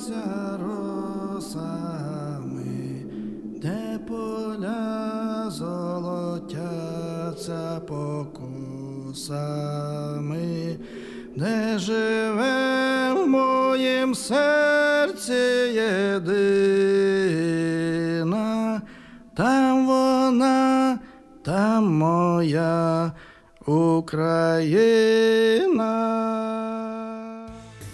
золотяться росами, де поля золотяться покусами, де живе в моїм серці єдина, там вона, там моя Україна.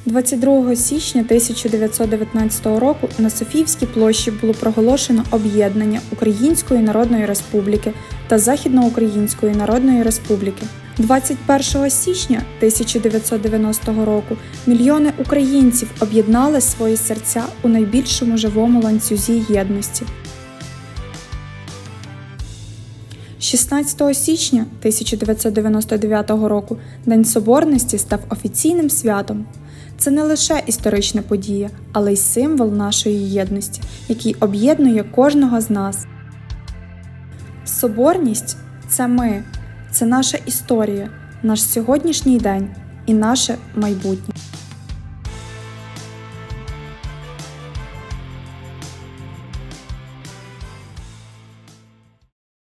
22 січня 1919 року на Софіївській площі було проголошено об'єднання Української Народної Республіки та Західноукраїнської Народної Республіки. 21 січня 1990 року мільйони українців об'єднали свої серця у найбільшому живому ланцюзі єдності. 16 січня 1999 року День Соборності став офіційним святом. Це не лише історична подія, але й символ нашої єдності, який об'єднує кожного з нас. Соборність це ми, це наша історія, наш сьогоднішній день і наше майбутнє.